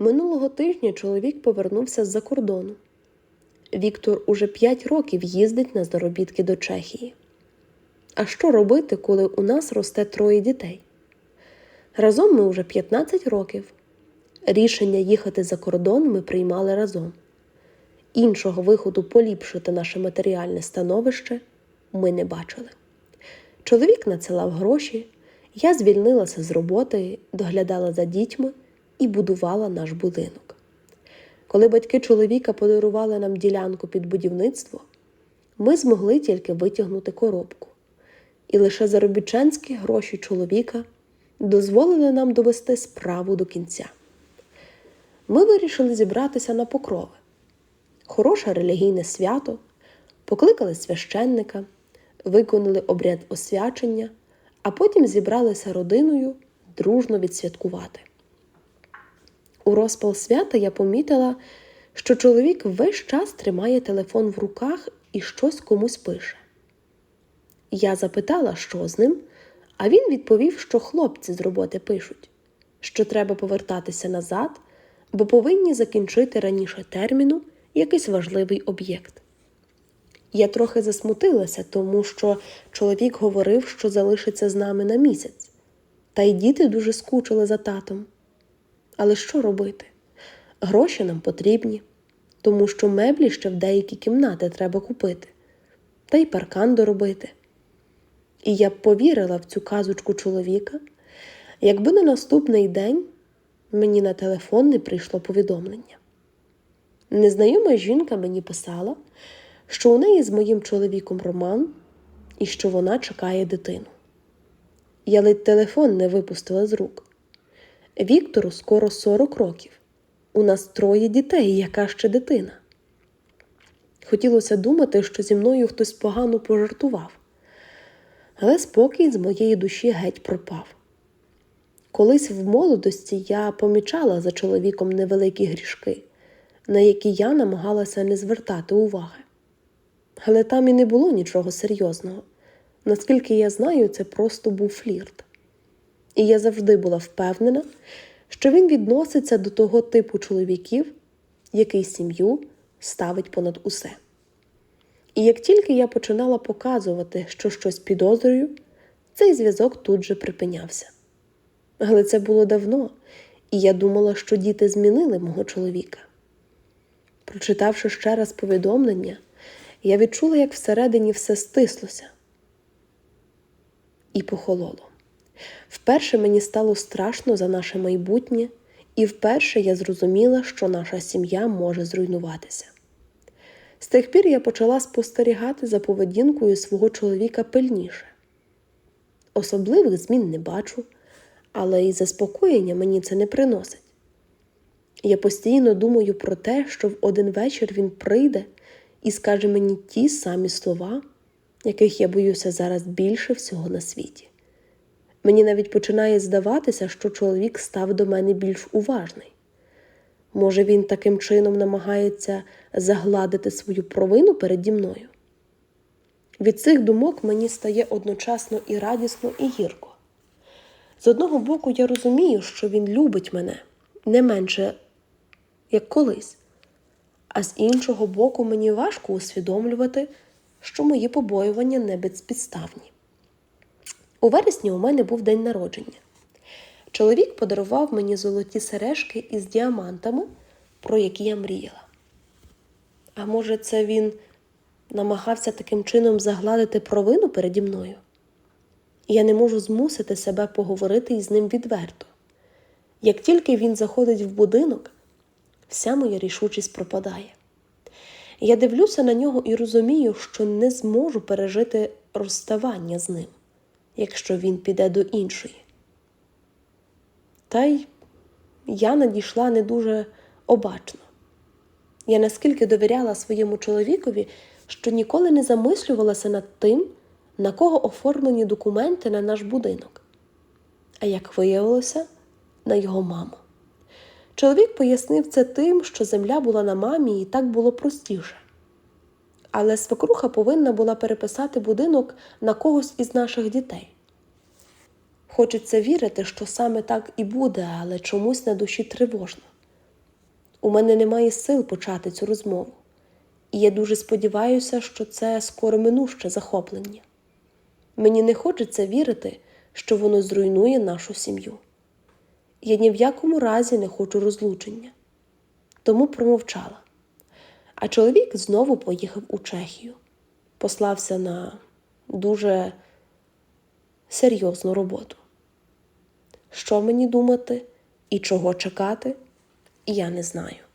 Минулого тижня чоловік повернувся з-за кордону. Віктор уже 5 років їздить на заробітки до Чехії. А що робити, коли у нас росте троє дітей? Разом ми вже 15 років. Рішення їхати за кордон ми приймали разом. Іншого виходу поліпшити наше матеріальне становище ми не бачили. Чоловік надсилав гроші, я звільнилася з роботи, доглядала за дітьми і будувала наш будинок. Коли батьки чоловіка подарували нам ділянку під будівництво, ми змогли тільки витягнути коробку, і лише заробітчанські гроші чоловіка дозволили нам довести справу до кінця. Ми вирішили зібратися на покрови. Хороше релігійне свято, покликали священника, виконали обряд освячення, а потім зібралися родиною дружно відсвяткувати. У розпал свята я помітила, що чоловік весь час тримає телефон в руках і щось комусь пише. Я запитала, що з ним, а він відповів, що хлопці з роботи пишуть, що треба повертатися назад, бо повинні закінчити раніше терміну якийсь важливий об'єкт. Я трохи засмутилася, тому що чоловік говорив, що залишиться з нами на місяць, та й діти дуже скучили за татом. Але що робити? Гроші нам потрібні, тому що меблі ще в деякі кімнати треба купити, та й паркан доробити. І я б повірила в цю казочку чоловіка, якби на наступний день мені на телефон не прийшло повідомлення. Незнайома жінка мені писала, що у неї з моїм чоловіком роман і що вона чекає дитину. Я ледь телефон не випустила з рук. Віктору скоро 40 років. У нас троє дітей, яка ще дитина. Хотілося думати, що зі мною хтось погано пожартував, але спокій з моєї душі геть пропав. Колись в молодості я помічала за чоловіком невеликі грішки, на які я намагалася не звертати уваги. Але там і не було нічого серйозного. Наскільки я знаю, це просто був флірт. І я завжди була впевнена, що він відноситься до того типу чоловіків, який сім'ю ставить понад усе. І як тільки я починала показувати, що щось підозрюю, цей зв'язок тут же припинявся. Але це було давно, і я думала, що діти змінили мого чоловіка. Прочитавши ще раз повідомлення, я відчула, як всередині все стислося і похололо. Вперше мені стало страшно за наше майбутнє, і вперше я зрозуміла, що наша сім'я може зруйнуватися. З тих пір я почала спостерігати за поведінкою свого чоловіка пильніше. Особливих змін не бачу, але і заспокоєння мені це не приносить. Я постійно думаю про те, що в один вечір він прийде і скаже мені ті самі слова, яких я боюся зараз більше всього на світі. Мені навіть починає здаватися, що чоловік став до мене більш уважний. Може, він таким чином намагається загладити свою провину переді мною. Від цих думок мені стає одночасно і радісно, і гірко. З одного боку, я розумію, що він любить мене не менше, як колись, а з іншого боку, мені важко усвідомлювати, що мої побоювання не безпідставні. У вересні у мене був день народження. Чоловік подарував мені золоті сережки із діамантами, про які я мріяла. А може, це він намагався таким чином загладити провину переді мною? Я не можу змусити себе поговорити із ним відверто. Як тільки він заходить в будинок, вся моя рішучість пропадає. Я дивлюся на нього і розумію, що не зможу пережити розставання з ним, якщо він піде до іншої. Та й я надійшла не дуже обачно. Я наскільки довіряла своєму чоловікові, що ніколи не замислювалася над тим, на кого оформлені документи на наш будинок. А як виявилося, на його маму. Чоловік пояснив це тим, що земля була на мамі і так було простіше. Але свекруха повинна була переписати будинок на когось із наших дітей. Хочеться вірити, що саме так і буде, але чомусь на душі тривожно. У мене немає сил почати цю розмову, і я дуже сподіваюся, що це скоро минуще захоплення. Мені не хочеться вірити, що воно зруйнує нашу сім'ю. Я ні в якому разі не хочу розлучення, тому промовчала. А чоловік знову поїхав у Чехію, послався на дуже серйозну роботу. Що мені думати і чого чекати, я не знаю.